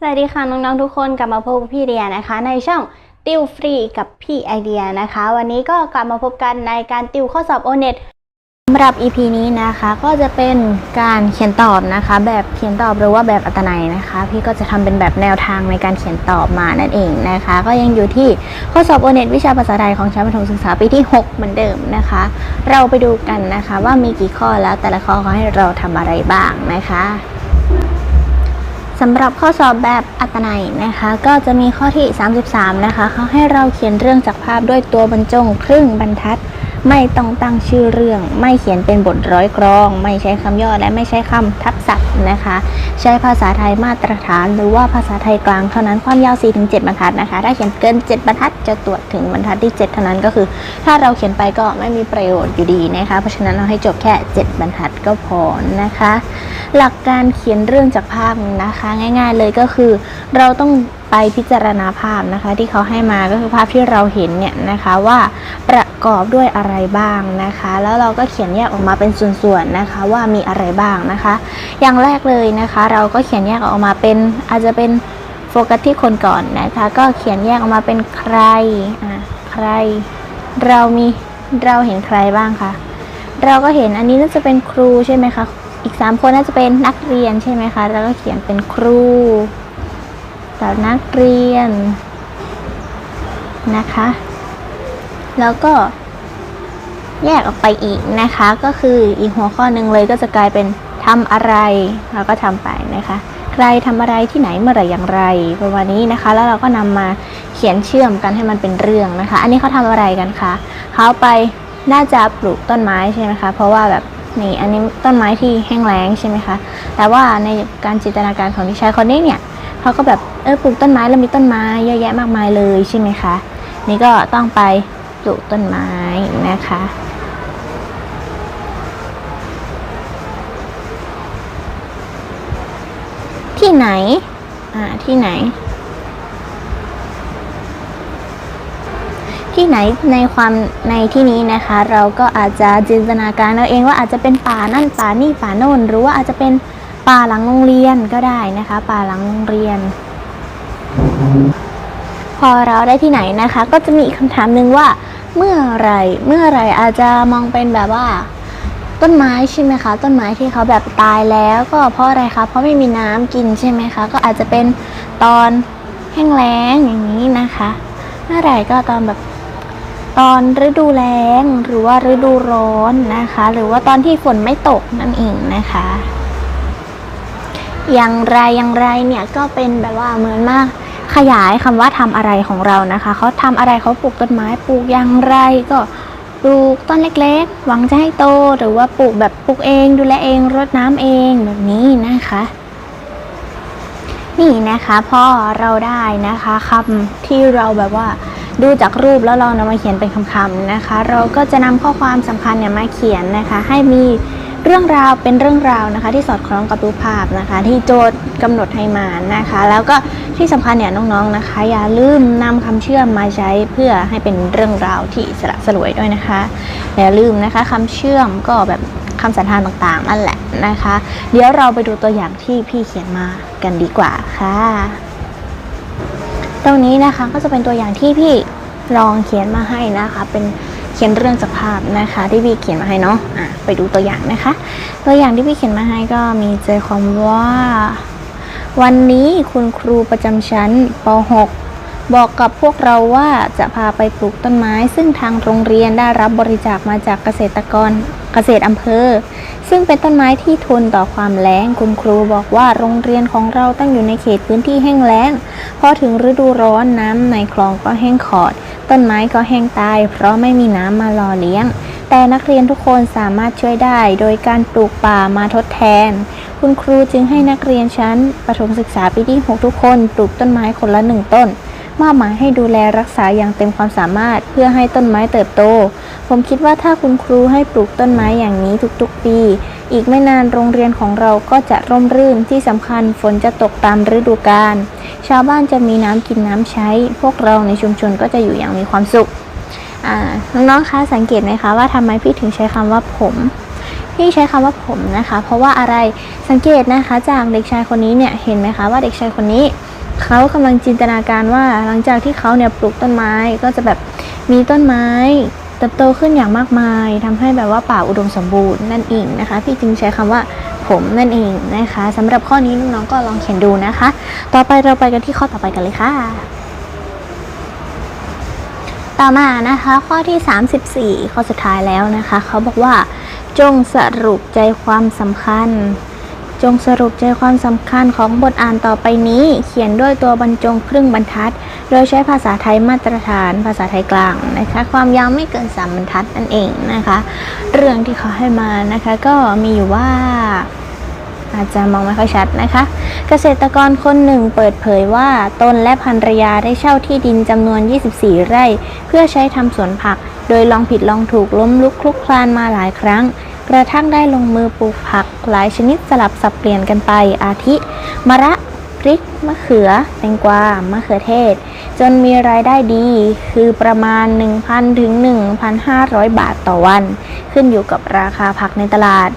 สวัสดีค่ะน้องๆทุกคนกลับมาพบกับพี่เดียนะคะ ในช่องติวฟรีกับพี่ไอเดียนะคะ วันนี้ก็กลับมาพบกันในการติวข้อสอบโอเน็ตสำหรับ EP นี้นะคะก็จะเป็นการเขียนตอบนะคะ แบบเขียนตอบหรือว่าแบบอัตนัยนะคะ พี่ก็จะทำเป็นแบบแนวทางในการเขียนตอบมานั่นเองนะคะ ก็ยังอยู่ที่ข้อสอบโอเน็ตวิชาภาษาไทยของชั้นประถมศึกษาปีที่ 6 เหมือนเดิมนะคะ เราไปดูกันนะคะว่ามีกี่ข้อแล้วแต่ละข้อเขาให้เราทำอะไรบ้างนะคะ สำหรับข้อสอบแบบอัตนัยนะคะ ก็จะมีข้อที่ 33 นะคะเขาให้เราเขียนเรื่องจากภาพด้วยตัวบรรจงครึ่งบรรทัด ไม่ต้องตั้งชื่อเรื่อง ไม่เขียนเป็นบทร้อยกรอง ไม่ใช้คำย่อและไม่ใช้คำทับศัพท์นะคะ ใช้ภาษาไทยมาตรฐาน หรือว่าภาษาไทยกลางเท่านั้นความยาว 4-7 บรรทัดนะคะ ถ้าเขียนเกิน 7 บรรทัดจะตรวจถึงบรรทัดที่ 7 เท่านั้นก็คือ ถ้าเราเขียนไปก็ไม่มีประโยชน์อยู่ดีนะคะ เพราะฉะนั้นเราให้จบแค่ 7 บรรทัดก็พอนะคะ หลักการเขียนเรื่องจากภาพนะคะ ง่าย ๆ เลยก็คือ เราต้องไปพิจารณาภาพนะคะ ที่เขาให้มาก็คือภาพที่เราเห็นเนี่ยนะคะว่าประ กอบด้วยอะไรบ้างนะคะ แล้วเราก็เขียนแยกออกมาเป็นส่วนๆนะคะว่ามีอะไรบ้างนะคะ อย่างแรกเลยนะคะ เราก็เขียนแยกออกมาเป็นอาจจะเป็นโฟกัสที่คนก่อนนะคะ ก็เขียนแยกออกมาเป็นใครอะใคร เรามีเราเห็นใครบ้างคะเราก็เห็นอันนี้น่าจะเป็นครูใช่ไหมคะอีกสามคนน่าจะเป็นนักเรียนใช่ไหมคะแล้วก็เขียนเป็นครูแต่นักเรียนนะคะ แล้วก็แยกออกไปอีกนะคะ ก็คืออีกหัวข้อหนึ่งเลยก็จะกลายเป็นทำอะไรเราก็ทำไปนะคะ ใครทำอะไรที่ไหนเมื่อไหร่อย่างไรประมาณนี้นะคะ แล้วเราก็นำมาเขียนเชื่อมกันให้มันเป็นเรื่องนะคะ อันนี้เขาทำอะไรกันคะเขาไปน่าจะปลูกต้นไม้ใช่ไหมคะ เพราะว่าแบบนี่อันนี้ต้นไม้ที่แห้งแล้งใช่ไหมคะ แต่ว่าในการจินตนาการของดิฉันคนนี้เนี่ยเขาก็แบบเออปลูกต้นไม้แล้วมีต้นไม้เยอะแยะมากมายเลยใช่ไหมคะ นี่ก็ต้องไป ลูกต้นไม้นะคะ ที่ไหน อ่า ที่ไหน ที่ไหนในความในที่นี้นะคะ เราก็อาจจะจินตนาการเอาเองว่าอาจจะเป็นป่านั่นป่านี่ป่าโน่น หรือว่าอาจจะเป็นป่าหลังโรงเรียนก็ได้นะคะ ป่าหลังโรงเรียนพอเราได้ที่ไหนนะคะ ก็จะมีคำถามหนึ่งว่า เมื่อไรเมื่อไรอาจจะมองเป็นแบบว่า ต้นไม้ใช่ไหมคะ ต้นไม้ที่เขาแบบตายแล้วก็เพราะอะไรคะเพราะไม่มีน้ำกินใช่ไหมคะ ก็อาจจะเป็นตอนแห้งแล้งอย่างนี้นะคะ เมื่อไรก็ตอนแบบตอนฤดูแล้งหรือว่าฤดูร้อนนะคะ หรือว่าตอนที่ฝนไม่ตกนั่นเองนะคะ อย่างไรอย่างไรเนี่ยก็เป็นแบบว่าเหมือนมาก ขยายคำว่าทำอะไรของเรานะคะเขาทำอะไรเขาปลูกต้นไม้ปลูกอย่างไรก็ปลูกต้นเล็กๆ หวังจะให้โตหรือว่าปลูกแบบปลูกเอง ดูแลเองรดน้ำเองแบบนี้นะคะ นี่นะคะพอเราได้นะคะคำที่เราแบบว่าดูจากรูปแล้วเรานำมาเขียนเป็นคำๆนะคะ เราก็จะนำข้อความสำคัญเนี่ยมาเขียนนะคะ ให้มี เรื่องราวเป็นเรื่องราวนะคะ ที่สอดคล้องกับรูปภาพนะคะ ที่โจทย์กำหนดให้มานะคะ แล้วก็ที่สำคัญเนี่ยน้องๆนะคะ อย่าลืมนำคำเชื่อมมาใช้เพื่อให้เป็นเรื่องราวที่สละสลวยด้วยนะคะอย่าลืมนะคะคำเชื่อมก็แบบคำสันธานต่างๆนั่นแหละนะคะ เดี๋ยวเราไปดูตัวอย่างที่พี่เขียนมากันดีกว่าค่ะ ตรงนี้นะคะก็จะเป็นตัวอย่างที่พี่ลองเขียนมาให้นะคะเป็น เขียนเรื่องสภาพนะคะที่พี่เขียนมาให้เนาะอะไปดูตัวอย่างนะคะ ตัวอย่างที่พี่เขียนมาให้ก็มีใจความว่า วันนี้คุณครูประจำชั้นป .6 บอกกับพวกเราว่าจะพาไปปลูกต้นไม้ ซึ่งทางโรงเรียนได้รับบริจาคมาจากเกษตรกรเกษตรอำเภอ ซึ่งเป็นต้นไม้ที่ทนต่อความแล้งคุณครูบอกว่าโรงเรียนของเราตั้งอยู่ในเขตพื้นที่แห้งแล้งพอถึงฤดูร้อนน้ำในคลองก็แห้งขอด ต้นไม้ก็แห้งตาย เพราะไม่มีน้ำมาหล่อเลี้ยง แต่นักเรียนทุกคนสามารถช่วยได้ โดยการปลูกป่ามาทดแทน คุณครูจึงให้นักเรียนชั้นประถมศึกษาปีที่ 6 ทุกคน ปลูกต้นไม้คนละหนึ่งต้น มอบหมายให้ดูแลรักษาอย่างเต็มความสามารถ เพื่อให้ต้นไม้เติบโต ผมคิดว่าถ้าคุณครูให้ปลูกต้นไม้อย่างนี้ทุกๆ ปี อีกไม่นานโรงเรียนของเราก็จะร่มรื่นที่สำคัญฝนจะตกตามฤดูกาลชาวบ้านจะมีน้ำกินน้ำใช้ พวกเราในชุมชนก็จะอยู่อย่างมีความสุขน้องๆคะสังเกตไหมคะว่าทำไมพี่ถึงใช้คำว่าผมพี่ใช้คำว่าผมนะคะ เพราะว่าอะไรสังเกตนะคะจากเด็กชายคนนี้เนี่ยเห็นไหมคะว่าเด็กชายคนนี้ เขากำลังจินตนาการว่าหลังจากที่เขาเนี่ยปลูกต้นไม้ก็จะแบบมีต้นไม้เติบโตขึ้นอย่างมากมายทำให้แบบว่าป่าอุดมสมบูรณ์นั่นเองนะคะ พี่จึงใช้คำว่าผมนั่นเองนะคะสำหรับข้อนี้น้องๆก็ลองเขียนดูนะคะ ต่อไปเราไปกันที่ข้อต่อไปกันเลยค่ะ ต่อมานะคะข้อที่ 34 ข้อสุดท้ายแล้วนะคะ เขาบอกว่าจงสรุปใจความสำคัญ จงสรุปใจความสำคัญของบทอ่านต่อไปนี้ เขียนด้วยตัวบรรจงครึ่งบรรทัด โดยใช้ภาษาไทยมาตรฐาน ภาษาไทยกลางนะคะ ความยาวไม่เกิน 3 บรรทัดนั่นเองนะคะ เรื่องที่เขาให้มานะคะก็มีอยู่ว่าอาจจะมองไม่ค่อยชัดนะคะ เกษตรกรคนหนึ่งเปิดเผยว่าตนและภรรยาได้เช่าที่ดินจำนวน 24 ไร่ เพื่อใช้ทำสวนผัก โดยลองผิดลองถูกล้มลุกคลุกคลานมาหลายครั้ง กระทั่งได้ลงมือปลูกผักหลายชนิดสลับสับเปลี่ยนกันไป อาทิ มะระ พริก มะเขือ แตงกวา มะเขือเทศ จนมีรายได้ดีคือประมาณ 1,000 ถึง 1,500 บาทต่อวัน ขึ้นอยู่กับราคาผักในตลาด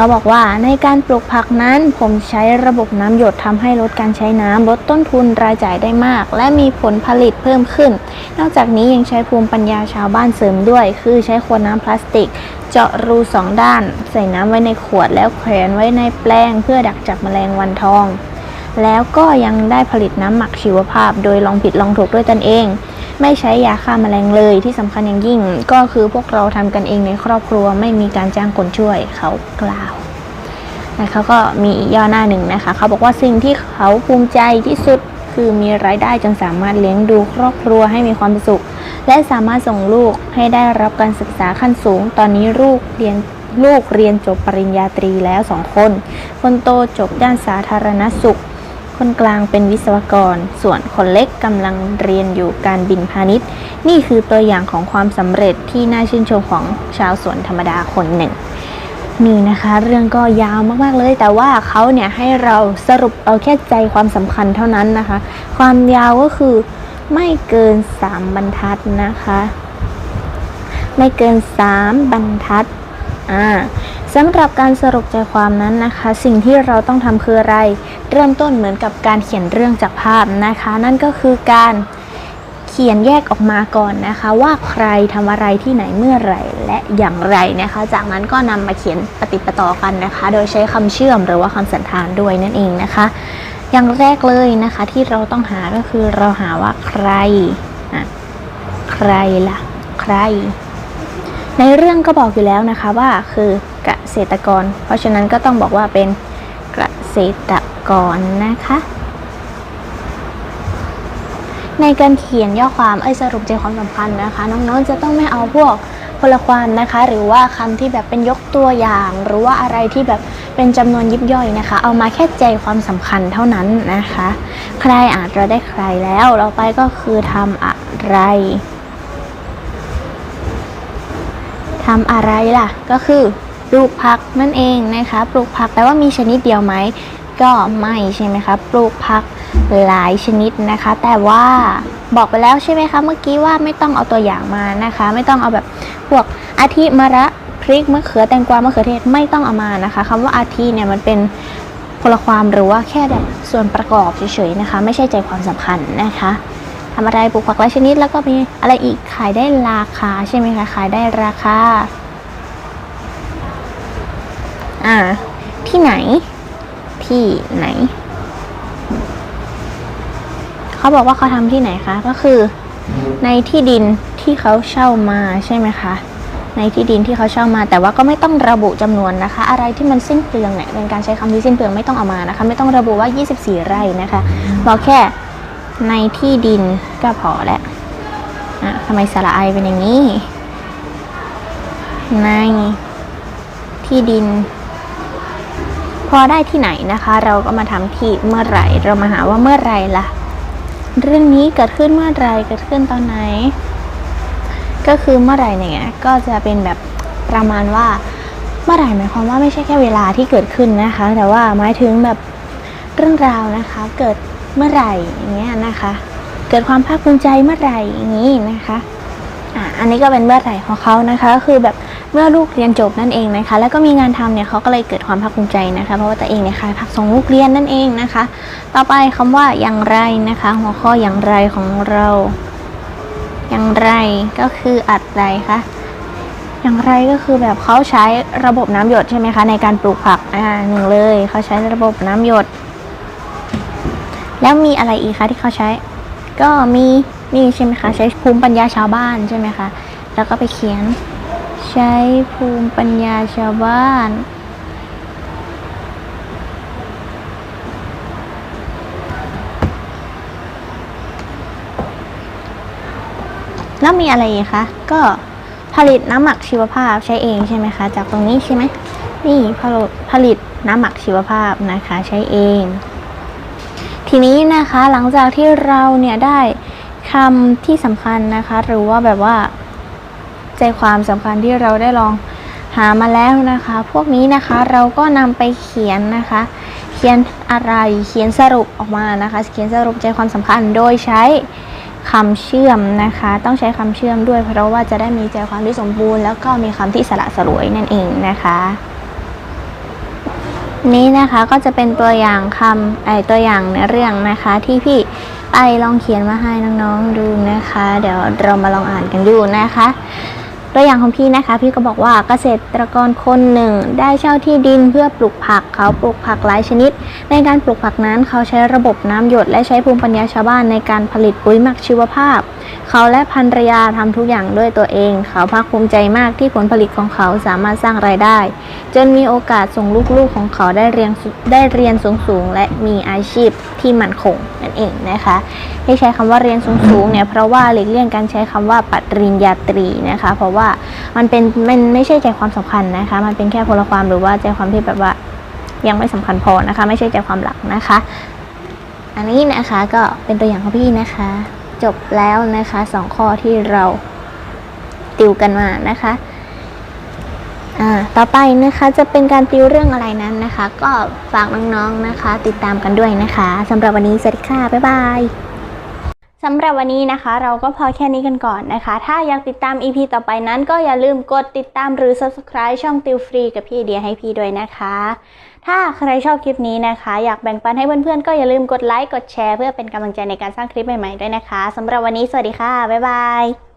เขาบอกว่าในการปลูกผักนั้นผมใช้ระบบน้ำหยดทำให้ลดการใช้น้ำลดต้นทุนรายจ่ายได้มาก และมีผลผลิตเพิ่มขึ้น นอกจากนี้ยังใช้ภูมิปัญญาชาวบ้านเสริมด้วย คือใช้ขวดน้ำพลาสติก เจาะรูสองด้าน ใส่น้ำไว้ในขวดแล้วแขวนไว้ในแปลง เพื่อดักจับแมลงวันทอง แล้วก็ยังได้ผลิตน้ำหมักชีวภาพ โดยลองผิดลองถูกด้วยตนเอง ไม่ใช้ยาฆ่าแมลงเลยที่สำคัญอย่างยิ่ง ก็คือพวกเราทำกันเองในครอบครัวไม่มีการจ้างคนช่วยเขากล่าวนะคะก็มีย่อหน้าหนึ่งนะคะเขาบอกว่าสิ่งที่เขาภูมิใจที่สุดคือมีรายได้จนสามารถเลี้ยงดูครอบครัวให้มีความสุข และสามารถส่งลูกให้ได้รับการศึกษาขั้นสูง ตอนนี้ลูกเรียนลูกเรียนจบปริญญาตรีแล้วสองคน คนโตจบด้านสาธารณสุข คนกลางเป็นวิศวกร ส่วนคนเล็กกำลังเรียนอยู่การบินพาณิชย์ นี่คือตัวอย่างของความสำเร็จที่น่าชื่นชมของชาวสวนธรรมดาคนหนึ่ง นี่นะคะ เรื่องก็ยาวมากๆเลย แต่ว่าเขาเนี่ยให้เราสรุปเอาแค่ใจความสำคัญเท่านั้นนะคะ ความยาวก็คือไม่เกิน 3 บรรทัดนะคะ ไม่เกิน 3 บรรทัดอ่า สำหรับการสรุปใจความนั้นนะคะ สิ่งที่เราต้องทำคืออะไร เริ่มต้นเหมือนกับการเขียนเรื่องจากภาพนะคะ นั่นก็คือการเขียนแยกออกมาก่อนนะคะ ว่าใครทำอะไรที่ไหนเมื่อไหร่และอย่างไรนะคะ จากนั้นก็นำมาเขียนปฏิปต่อกันนะคะ โดยใช้คำเชื่อมหรือว่าคำสันธานด้วยนั่นเองนะคะ อย่างแรกเลยนะคะที่เราต้องหาก็คือเราหาว่าใครใครล่ะ ใคร ในเรื่องก็บอกอยู่แล้วนะคะว่าคือเกษตรกร เพราะฉะนั้นก็ต้องบอกว่าเป็นเกษตรกรนะคะ ในการเขียนย่อความเอ้ยสรุปใจความสำคัญนะคะ น้องๆจะต้องไม่เอาพวกพลความนะคะ หรือว่าคำที่แบบเป็นยกตัวอย่าง หรือว่าอะไรที่แบบเป็นจำนวนยิบย่อยนะคะ เอามาแค่ใจความสำคัญเท่านั้นนะคะ ใครอาจเราได้ใครแล้วเราไปก็คือทำอะไร ทำอะไรล่ะ ก็คือปลูกผักนั่นเองนะคะปลูกผักแต่ว่ามีชนิดเดียวไหมก็ไม่ใช่ไหมคะปลูกผักหลายชนิดนะคะ แต่ว่าบอกไปแล้วใช่ไหมคะเมื่อกี้ว่าไม่ต้องเอาตัวอย่างมานะคะ ไม่ต้องเอาแบบพวกอาทิมะระพริกมะเขือแตงกวามะเขือเทศไม่ต้องเอามานะคะคำว่าอาทิเนี่ยมันเป็นพลความหรือว่าแค่แบบส่วนประกอบเฉยๆนะคะ ไม่ใช่ใจความสำคัญนะคะ ทำอะไรปลูกผักหลายชนิด แล้วก็มีอะไรอีกขายได้ราคาใช่ไหมคะขายได้ราคาอ่าที่ไหน ที่ไหน เขาบอกว่าเขาทำที่ไหนคะ ก็คือในที่ดินที่เขาเช่ามาใช่ไหมคะ ในที่ดินที่เขาเช่ามา แต่ว่าก็ไม่ต้องระบุจำนวนนะคะ อะไรที่มันสิ้นเปลืองเนี่ยเป็นการใช้คำที่สิ้นเปลืองไม่ต้องเอามานะคะ ไม่ต้องระบุว่า 24 ไร่นะคะบอกแค่ ในที่ดินก็พอแล้วอะทำไมสระไอเป็นอย่างนี้ ในที่ดิน พอได้ที่ไหนนะคะ เราก็มาทำที่เมื่อไหร่ เรามาหาว่าเมื่อไหร่ล่ะ เรื่องนี้เกิดขึ้นเมื่อไหร่เกิดขึ้นตอนไหน ก็คือเมื่อไหร่เนี่ยก็จะเป็นแบบประมาณว่าเมื่อไหร่หมายความว่าไม่ใช่แค่เวลาที่เกิดขึ้นนะคะ แต่ว่าหมายถึงแบบเรื่องราวนะคะ เกิด เมื่อไหร่อย่างเงี้ยนะคะ เกิดความภาคภูมิใจเมื่อไหร่อย่างนี้นะคะอะอันนี้ก็เป็นเมื่อไหร่ของเขานะคะก็คือแบบเมื่อลูกเรียนจบนั่นเองนะคะ แล้วก็มีงานทำเนี่ยเขาก็เลยเกิดความภาคภูมิใจนะคะ เพราะว่าตัวเองเนี่ยขายผักส่งลูกเรียนนั่นเองนะคะ ต่อไปคำว่าอย่างไรนะคะ หัวข้ออย่างไรของเรา อย่างไรก็คืออะไรคะอย่างไรก็คือแบบเขาใช้ระบบน้ำหยดใช่ไหมคะในการปลูกผักอ่าหนึ่งเลยเขาใช้ระบบน้ำหยด แล้วมีอะไรอีกคะที่เขาใช้ ก็มีนี่ใช่ไหมคะใช้ภูมิปัญญาชาวบ้านใช่ไหมคะแล้วก็ไปเขียน ใช้ภูมิปัญญาชาวบ้านแล้วมีอะไรอีกคะ ก็ผลิตน้ำหมักชีวภาพใช้เองใช่ไหมคะ จากตรงนี้ใช่ไหมนี่ผลิตผลิตน้ำหมักชีวภาพนะคะ ใช้เอง ทีนี้นะคะหลังจากที่เราเนี่ยได้คำที่สำคัญนะคะ หรือว่าแบบว่า ใจความสำคัญที่เราได้ลองหามาแล้วนะคะ พวกนี้นะคะเราก็นำไปเขียนนะคะ เขียนอะไรเขียนสรุปออกมานะคะ เขียนสรุปใจความสำคัญโดยใช้คำเชื่อมนะคะ ต้องใช้คำเชื่อมด้วยเพราะว่าจะได้มีใจความที่สมบูรณ์ แล้วก็มีคำที่สละสลวยนั่นเองนะคะ นี้นะคะก็จะเป็นตัวอย่างคำไอตัวอย่างในเรื่องนะคะที่พี่ไปลองเขียนมาให้น้องๆดูนะคะ เดี๋ยวเรามาลองอ่านกันดูนะคะ ตัวอย่างของพี่นะคะ พี่ก็บอกว่าเกษตรกรคนหนึ่ง ได้เช่าที่ดินเพื่อปลูกผักเขาปลูกผักหลายชนิด ในการปลูกผักนั้นเขาใช้ระบบน้ำหยด และใช้ภูมิปัญญาชาวบ้านในการผลิตปุ๋ยหมักชีวภาพ เขาและภรรยาทำทุกอย่างด้วยตัวเอง เขาภาคภูมิใจมากที่ผลผลิตของเขาสามารถสร้างรายได้ จนมีโอกาสส่งลูกๆของเขาได้เรียนได้เรียนสูงๆ และมีอาชีพที่มั่นคงนั่นเองนะคะที่ใช้คำว่าเรียนสูงๆเนี่ยเพราะว่าหลีกเลี่ยงการใช้คำว่าปริญญาตรีนะคะ เพราะว่ามันเป็นมันไม่ใช่ใจความสำคัญนะคะ มันเป็นแค่พลความหรือว่าใจความที่แบบว่ายังไม่สำคัญพอนะคะ ไม่ใช่ใจความหลักนะคะ อันนี้นะคะก็เป็นตัวอย่างของพี่นะคะ จบแล้วนะคะสองข้อที่เราติวกันมานะคะอ่าต่อไปนะคะจะเป็นการติวเรื่องอะไรนั้นนะคะ ก็ฝากน้องๆนะคะ ติดตามกันด้วยนะคะสำหรับวันนี้สวัสดีค่ะบ๊ายบายสำหรับวันนี้นะคะ เราก็พอแค่นี้กันก่อนนะคะ ถ้าอยากติดตาม EP ต่อไปนั้น ก็อย่าลืมกดติดตามหรือ Subscribe ช่องติวฟรีกับพี่เดียให้พี่ด้วยนะคะ ถ้าใครชอบคลิปนี้นะคะ อยากแบ่งปันให้เพื่อนๆ ก็อย่าลืมกดไลค์ กดแชร์ เพื่อเป็นกำลังใจในการสร้างคลิปใหม่ๆด้วยนะคะสำหรับวันนี้สวัสดีค่ะ บ๊ายบาย